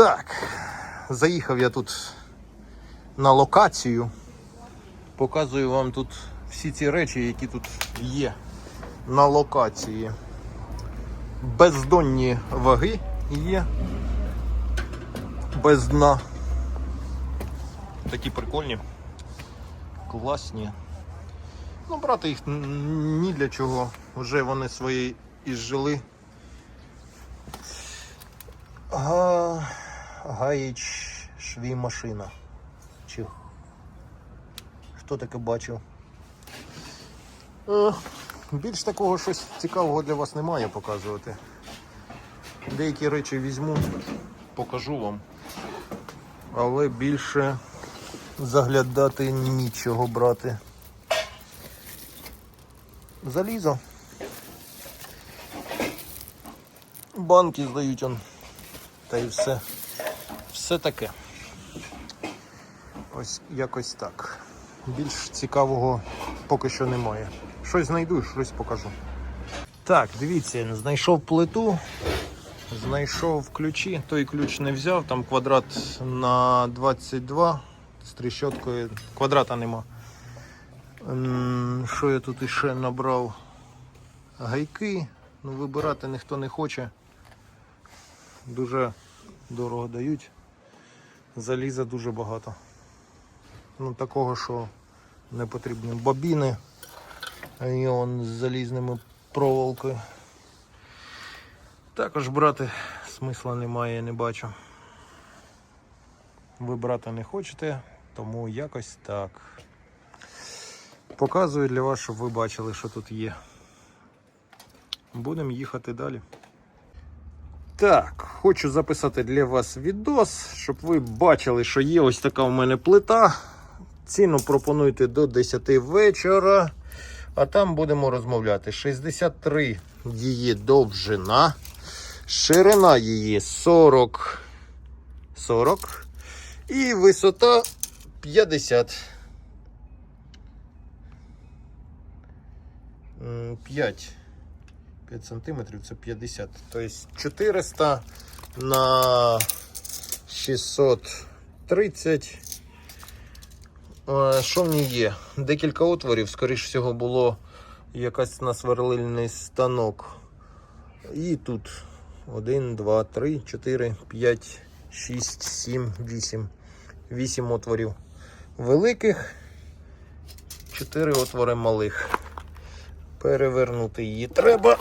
Так, заїхав я тут на локацію. Показую вам тут всі ці речі, які тут є на локації. Бездонні ваги є. Без дна. Такі прикольні. Класні. Ну, брати їх ні для чого. Вже вони свої ізжили. Га... Гаїч швій машина. Чи хто таке бачив? Е, більш такого щось цікавого для вас немає показувати. Деякі речі візьму, покажу вам. Але більше заглядати нічого брати. Залізо. Банки здають он. Та й все. Все таке. Ось якось так. Більш цікавого поки що немає. Щось знайду, щось покажу. Так, дивіться, знайшов плиту, знайшов ключі. Той ключ не взяв, там квадрат на 22 з тріщоткою. Квадрата нема. Що я тут іще набрав? Гайки. Ну, вибирати ніхто не хоче. Дуже дорого дають. Заліза дуже багато. Ну, такого, що не потрібні бобіни. І он з залізними проволокою. Також брати смисла немає, я не бачу. Ви брати не хочете, тому якось так. Показую для вас, щоб ви бачили, що тут є. Будемо їхати далі. Так, хочу записати для вас відос, щоб ви бачили, що є ось така у мене плита. Ціну пропонуйте до 10 вечора. А там будемо розмовляти. 63 її довжина. Ширина її 40. 40. І висота 50. 5. 5 сантиметрів це 50. Тобто 400 на 630. Е, Що в ній є? Декілька отворів, скоріш всього, було якась на сверлильний станок. І тут 1, 2, 3, 4, 5, 6, 7, 8. 8 отворів великих, 4 отвори малих. Перевернути її треба.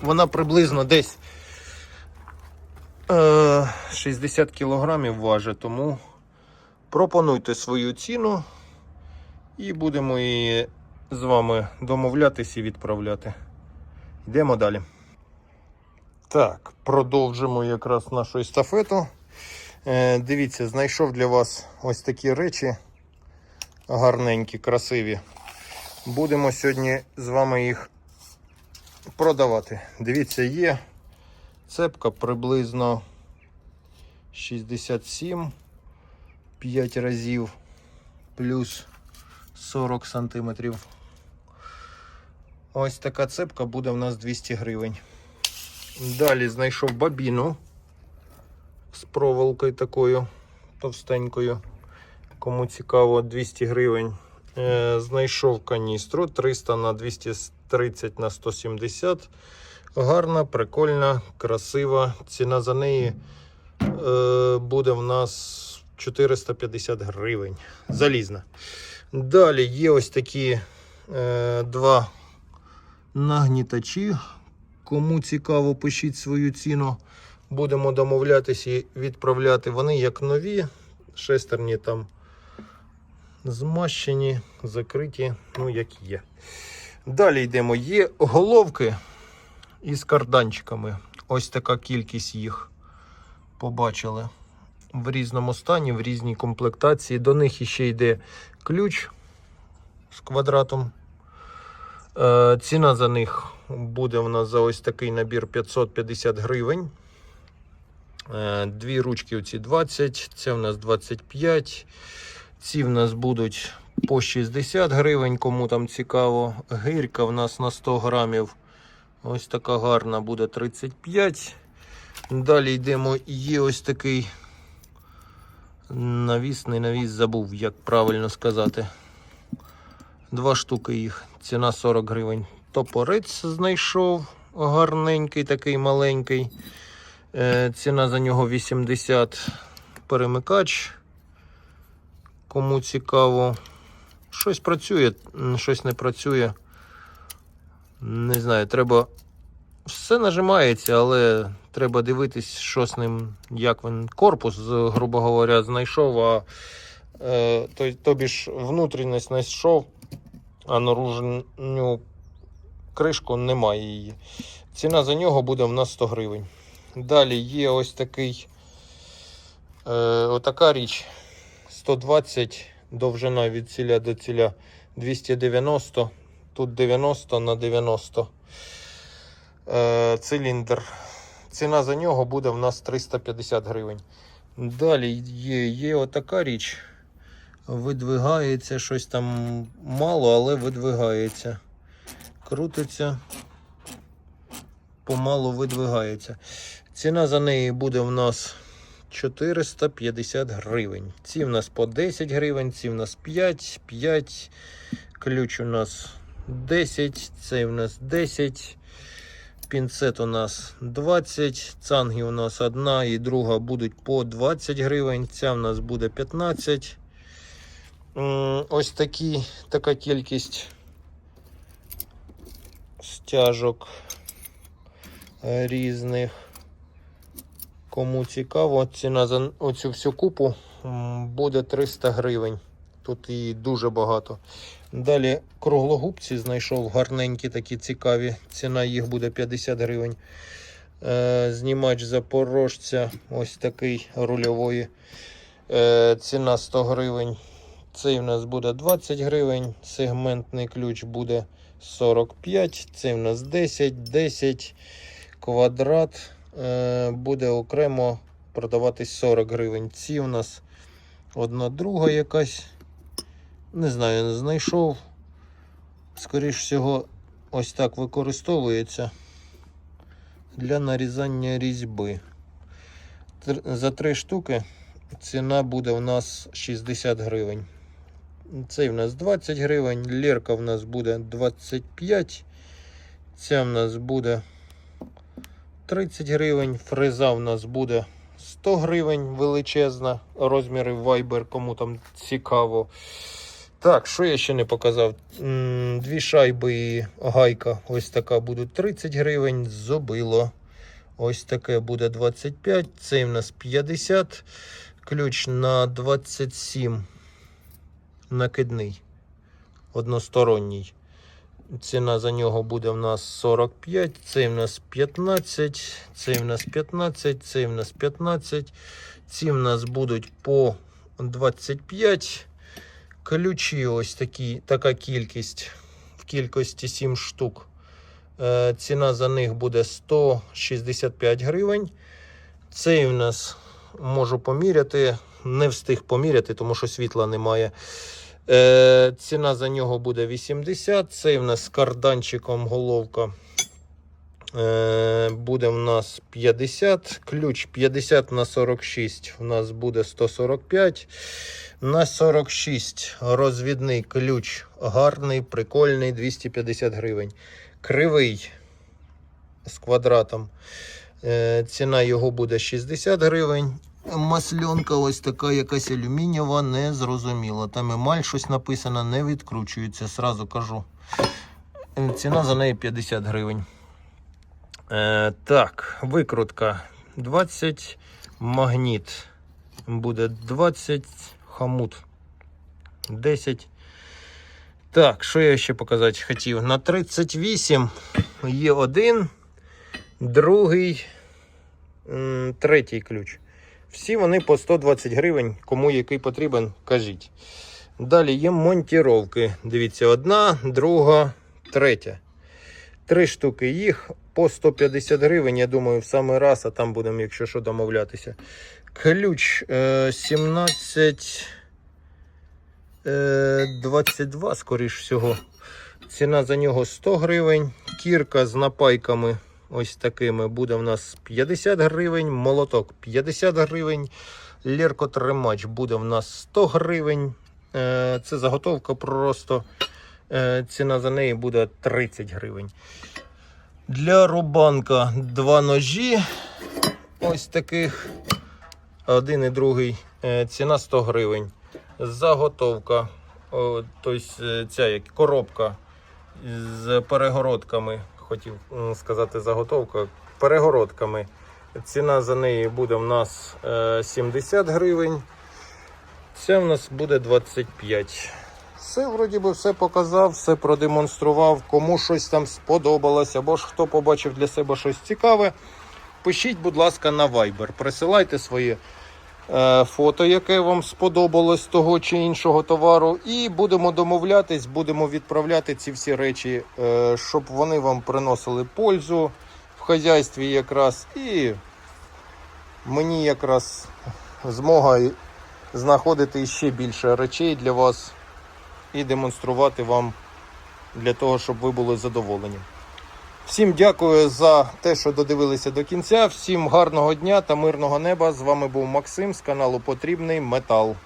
Вона приблизно десь е, 60 кілограмів важить, тому пропонуйте свою ціну і будемо її з вами домовлятися і відправляти. Йдемо далі. Так, продовжимо якраз нашу естафету. Е, дивіться, знайшов для вас ось такі речі гарненькі, красиві. Будемо сьогодні з вами їх продавати. Дивіться, є цепка приблизно 67, 5 разів, плюс 40 сантиметрів. Ось така цепка буде в нас 200 гривень. Далі знайшов бабіну з проволокою такою товстенькою. Кому цікаво, 200 гривень. Е, Знайшов каністру 300 на 230 на 170. Гарна, прикольна, красива. Ціна за неї е, буде в нас 450 гривень. Залізна. Далі є ось такі е, два нагнітачі. Кому цікаво, пишіть свою ціну. Будемо домовлятися і відправляти. Вони як нові, шестерні там змащені, закриті, ну як є. Далі йдемо. Є головки із карданчиками. Ось така кількість їх побачили. В різному стані, в різній комплектації. До них іще йде ключ з квадратом. Е, ціна за них буде у нас за ось такий набір 550 гривень. Е, Дві ручки оці 20, це в нас 25. Ці в нас будуть по 60 гривень, кому там цікаво. Гирька в нас на 100 грамів. Ось така гарна буде 35. Далі йдемо. Є ось такий навіс, не навіс, забув, як правильно сказати. Два штуки їх. Ціна 40 гривень. Топорець знайшов гарненький, такий маленький. Е, ціна за нього 80 перемикач. Кому цікаво. Щось працює, щось не працює. Не знаю, треба. Все нажимається, але треба дивитись, що з ним, як він корпус, грубо говоря, знайшов, а е, то, тобі ж внутрішність знайшов, а наружню кришку немає її. Ціна за нього буде в нас 100 гривень. Далі є ось такий е, отака річ 120 довжина від ціля до ціля 290, тут 90 на 90 е, циліндр. Ціна за нього буде в нас 350 гривень. Далі є, є отака річ. Видвигається щось там мало, але видвигається. Крутиться, помалу видвигається. Ціна за неї буде в нас 450 гривень. Ці в нас по 10 гривень, ці в нас 5, 5. Ключ у нас 10, цей в нас 10. Пінцет у нас 20, цанги у нас одна і друга будуть по 20 гривень. Ця в нас буде 15. Ось такі, така кількість стяжок різних. Кому цікаво, ціна за оцю всю купу буде 300 гривень. Тут її дуже багато. Далі круглогубці знайшов гарненькі, такі цікаві. Ціна їх буде 50 гривень. Е, знімач запорожця, ось такий рульової. Е, ціна 100 гривень. Цей в нас буде 20 гривень. Сегментний ключ буде 45. Цей в нас 10, 10 квадрат. Е, буде окремо продаватись 40 гривень. Ці у нас одна друга якась. Не знаю, не знайшов. Скоріш всього, ось так використовується для нарізання різьби. За три штуки ціна буде у нас 60 гривень. Цей в нас 20 гривень, лірка в нас буде 25. Ця в нас буде 30 гривень, фреза в нас буде 100 гривень величезна. Розміри Viber, кому там цікаво. Так, що я ще не показав? Дві шайби і гайка. Ось така будуть 30 гривень. Зобило. Ось таке буде 25. Цей в нас 50. Ключ на 27. Накидний. Односторонній. Ціна за нього буде в нас 45, цей в нас 15, цей в нас 15, цей в нас 15. Ці в нас будуть по 25. Ключі ось такі, така кількість в кількості 7 штук. Е, ціна за них буде 165 гривень. Цей в нас можу поміряти. Не встиг поміряти, тому що світла немає. Е, ціна за нього буде 80. Цей в нас з карданчиком головка. Е, буде в нас 50. Ключ 50 на 46. У нас буде 145. На 46 розвідний ключ. Гарний, прикольний, 250 гривень. Кривий з квадратом. Е, ціна його буде 60 гривень. Масленка ось така якась алюмінієва, не зрозуміла. Там емаль щось написано, не відкручується, сразу кажу. Е, Ціна за неї 50 гривень. Е, так, викрутка 20, магніт буде 20, хамут 10. Так, що я ще показати хотів? На 38 є один, другий, третій ключ. Всі вони по 120 гривень, кому який потрібен, кажіть. Далі є монтіровки. Дивіться, одна, друга, третя. Три штуки їх по 150 гривень. Я думаю, в самий раз, а там будемо, якщо що, домовлятися. Ключ е, 17 е, 22, скоріш всього. Ціна за нього 100 гривень. Кірка з напайками ось такими буде в нас 50 гривень, молоток 50 гривень, ліркотримач буде в нас 100 гривень. Е, Це заготовка просто. Е, Ціна за неї буде 30 гривень. Для рубанка два ножі. Ось таких. Один і другий. Е, Ціна 100 гривень. Заготовка. Тобто ця як коробка з перегородками. Хотів сказати заготовка. Перегородками. Ціна за неї буде в нас е, 70 гривень. Це в нас буде 25. Все, вроді би, все показав, все продемонстрував. Кому щось там сподобалось, або ж хто побачив для себе щось цікаве. Пишіть, будь ласка, на Viber. Присилайте своє е, фото, яке вам сподобалось того чи іншого товару. І будемо домовлятись, будемо відправляти ці всі речі, е, щоб вони вам приносили пользу в хазяйстві якраз. І мені якраз змога знаходити ще більше речей для вас і демонструвати вам для того, щоб ви були задоволені. Всім дякую за те, що додивилися до кінця. Всім гарного дня та мирного неба. З вами був Максим з каналу Потрібний Метал.